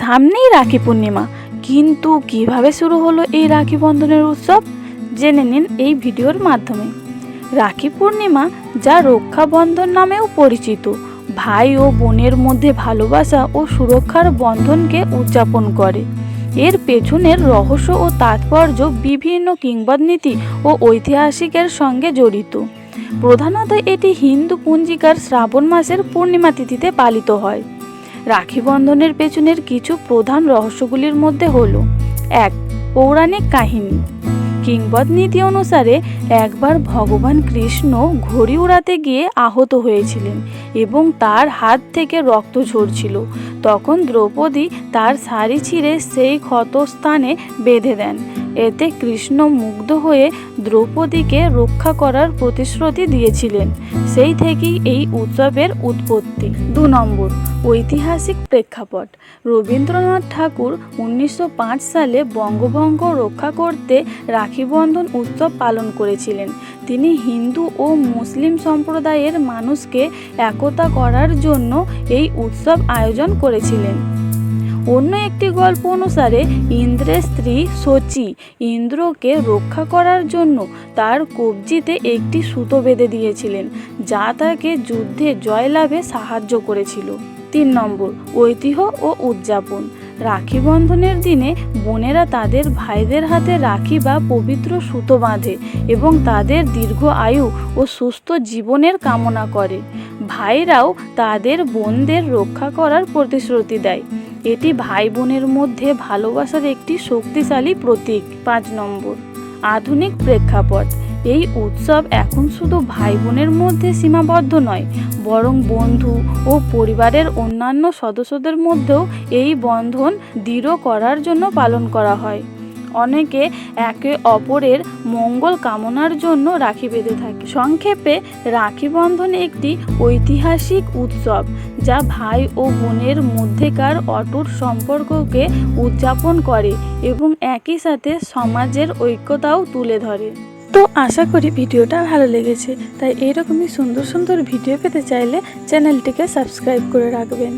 সামনেই রাখি পূর্ণিমা। কিন্তু কীভাবে শুরু হলো এই রাখি বন্ধনের উৎসব? জেনে নিন এই ভিডিওর মাধ্যমে। রাখি পূর্ণিমা, যা রক্ষাবন্ধন নামেও পরিচিত, ভাই ও বোনের মধ্যে ভালোবাসা ও সুরক্ষার বন্ধনকে উদযাপন করে। এর পেছনের রহস্য ও তাৎপর্য বিভিন্ন কিংবদনীতি ও ঐতিহাসিকের সঙ্গে জড়িত। প্রধানত এটি হিন্দু পঞ্জিকার শ্রাবণ মাসের পূর্ণিমা তিথিতে পালিত হয়। রাখি বন্ধনের পেছনের কিছু প্রধান রহস্যগুলির মধ্যে হল, এক, পৌরাণিক কাহিনী। কিংবদনীতি অনুসারে একবার ভগবান কৃষ্ণ ঘড়ি উড়াতে গিয়ে আহত হয়েছিলেন এবং তার হাত থেকে রক্ত ঝরছিল। তখন দ্রৌপদী তার শাড়ি ছিঁড়ে সেই ক্ষতস্থানে বেঁধে দেন। এতে কৃষ্ণ মুগ্ধ হয়ে দ্রৌপদীকে রক্ষা করার প্রতিশ্রুতি দিয়েছিলেন। সেই থেকেই এই উৎসবের উৎপত্তি। দু নম্বর, ঐতিহাসিক প্রেক্ষাপট। রবীন্দ্রনাথ ঠাকুর উনিশশো পাঁচ সালে বঙ্গভঙ্গ রক্ষা করতে রাখিবন্ধন উৎসব পালন করেছিলেন। তিনি হিন্দু ও মুসলিম সম্প্রদায়ের মানুষকে একতা করার জন্য এই উৎসব আয়োজন করেছিলেন। অন্য একটি গল্প অনুসারে ইন্দ্রের স্ত্রী শচী ইন্দ্রকে রক্ষা করার জন্য তার কবজিতে একটি সুতো বেঁধে দিয়েছিলেন, যা তাকে যুদ্ধে জয়লাভে সাহায্য করেছিল। তিন নম্বর, ঐতিহ্য ও উদযাপন। রাখি বন্ধনের দিনে বোনেরা তাদের ভাইদের হাতে রাখি বা পবিত্র সুতো বাঁধে এবং তাদের দীর্ঘ আয়ু ও সুস্থ জীবনের কামনা করে। ভাইরাও তাদের বোনদের রক্ষা করার প্রতিশ্রুতি দেয়। এটি ভাই বোনের মধ্যে ভালোবাসার একটি শক্তিশালী প্রতীক। পাঁচ নম্বর, আধুনিক প্রেক্ষাপট। এই উৎসব এখন শুধু ভাই বোনের মধ্যে সীমাবদ্ধ নয়, বরং বন্ধু ও পরিবারের অন্যান্য সদস্যদের মধ্যেও এই বন্ধন দৃঢ় করার জন্য পালন করা হয়। অনেকে একে অপরের মঙ্গল কামনার জন্য রাখি বেঁধে থাকে। সংক্ষেপে, রাখি বন্ধন একটি ঐতিহাসিক উৎসব যা ভাই ও বোনের মধ্যেকার অটুট সম্পর্ককে উদযাপন করে এবং একই সাথে সমাজের ঐক্যতাও তুলে ধরে। তো আশা করি ভিডিওটা ভালো লেগেছে, তাই এরকমই সুন্দর সুন্দর ভিডিও পেতে চাইলে চ্যানেলটিকে সাবস্ক্রাইব করে রাখবেন।